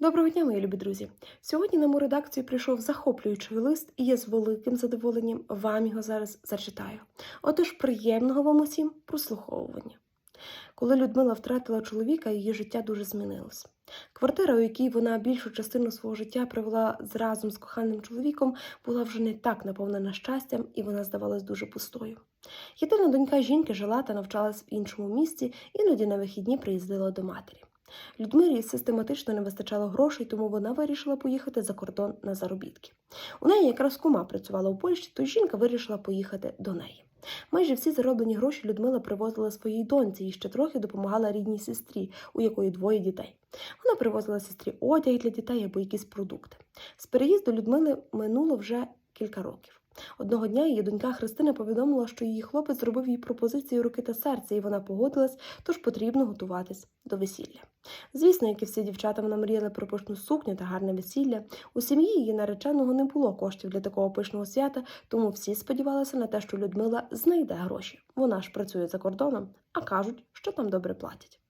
Доброго дня, мої любі друзі! Сьогодні на мою редакцію прийшов захоплюючий лист, і я з великим задоволенням вам його зараз зачитаю. Отож, приємного вам усім прослуховування. Коли Людмила втратила чоловіка, її життя дуже змінилось. Квартира, у якій вона більшу частину свого життя провела разом з коханим чоловіком, була вже не так наповнена щастям, і вона здавалась дуже пустою. Єдина донька жінки жила та навчалась в іншому місті, іноді на вихідні приїздила до матері. Людмилі систематично не вистачало грошей, тому вона вирішила поїхати за кордон на заробітки. У неї якраз кума працювала у Польщі, то жінка вирішила поїхати до неї. Майже всі зароблені гроші Людмила привозила своїй доньці і ще трохи допомагала рідній сестрі, у якої двоє дітей. Вона привозила сестрі одяг для дітей або якісь продукти. З переїзду Людмили минуло вже кілька років. Одного дня її донька Христина повідомила, що її хлопець зробив їй пропозицію руки та серця, і вона погодилась, тож потрібно готуватись до весілля. Звісно, як і всі дівчата, вона мріяла про пишну сукню та гарне весілля. У сім'ї її нареченого не було коштів для такого пишного свята, тому всі сподівалися на те, що Людмила знайде гроші. Вона ж працює за кордоном, а кажуть, що там добре платять.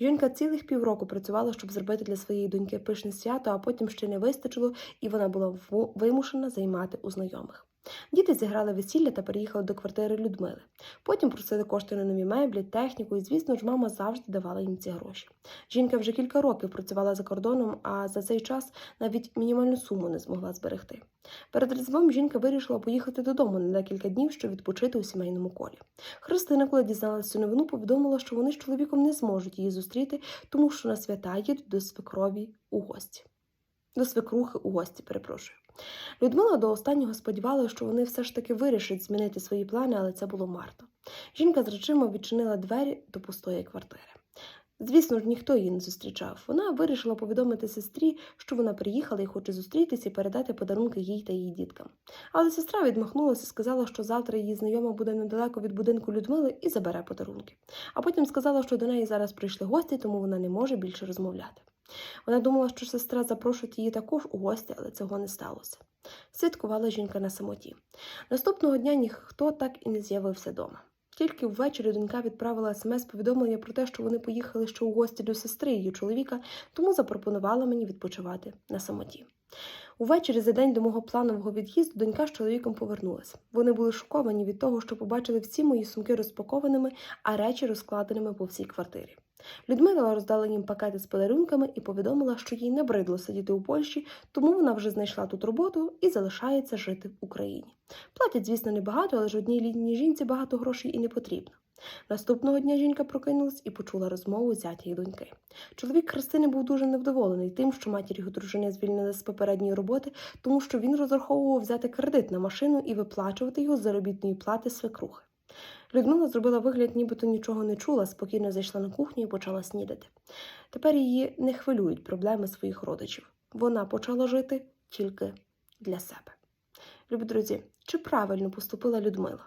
Жінка цілих півроку працювала, щоб зробити для своєї доньки пишне свято, а потім ще не вистачило, і вона була вимушена займати у знайомих. Діти зіграли весілля та переїхали до квартири Людмили. Потім просили кошти на нові меблі, техніку, і, звісно ж, мама завжди давала їм ці гроші. Жінка вже кілька років працювала за кордоном, а за цей час навіть мінімальну суму не змогла зберегти. Перед різдвом жінка вирішила поїхати додому на декілька днів, щоб відпочити у сімейному колі. Христина, коли дізналася цю новину, повідомила, що вони з чоловіком не зможуть її зустріти, тому що на свята їдуть до свекрові у гості. До свекрухи у гості, перепрошую. Людмила до останнього сподівалася, що вони все ж таки вирішать змінити свої плани, але це було марно. Жінка з речима відчинила двері до пустої квартири. Звісно ж, ніхто її не зустрічав. Вона вирішила повідомити сестрі, що вона приїхала і хоче зустрітися і передати подарунки їй та її діткам. Але сестра відмахнулася і сказала, що завтра її знайома буде недалеко від будинку Людмили і забере подарунки. А потім сказала, що до неї зараз прийшли гості, тому вона не може більше розмовляти. Вона думала, що сестра запрошує її також у гості, але цього не сталося. Святкувала жінка на самоті. Наступного дня ніхто так і не з'явився дома. Тільки ввечері донька відправила смс-повідомлення про те, що вони поїхали ще у гості до сестри її чоловіка, тому запропонувала мені відпочивати на самоті. Увечері за день до мого планового від'їзду донька з чоловіком повернулася. Вони були шоковані від того, що побачили всі мої сумки розпакованими, а речі розкладеними по всій квартирі. Людмила роздала їм пакети з подарунками і повідомила, що їй набридло сидіти у Польщі, тому вона вже знайшла тут роботу і залишається жити в Україні. Платять, звісно, небагато, але ж одній літній жінці багато грошей і не потрібно. Наступного дня жінка прокинулась і почула розмову зятя доньки. Чоловік Христини був дуже невдоволений тим, що матір його дружини звільнили з попередньої роботи, тому що він розраховував взяти кредит на машину і виплачувати його з заробітної плати свекрухи. Людмила зробила вигляд, нібито нічого не чула, спокійно зайшла на кухню і почала снідати. Тепер її не хвилюють проблеми своїх родичів. Вона почала жити тільки для себе. Любі друзі, чи правильно поступила Людмила?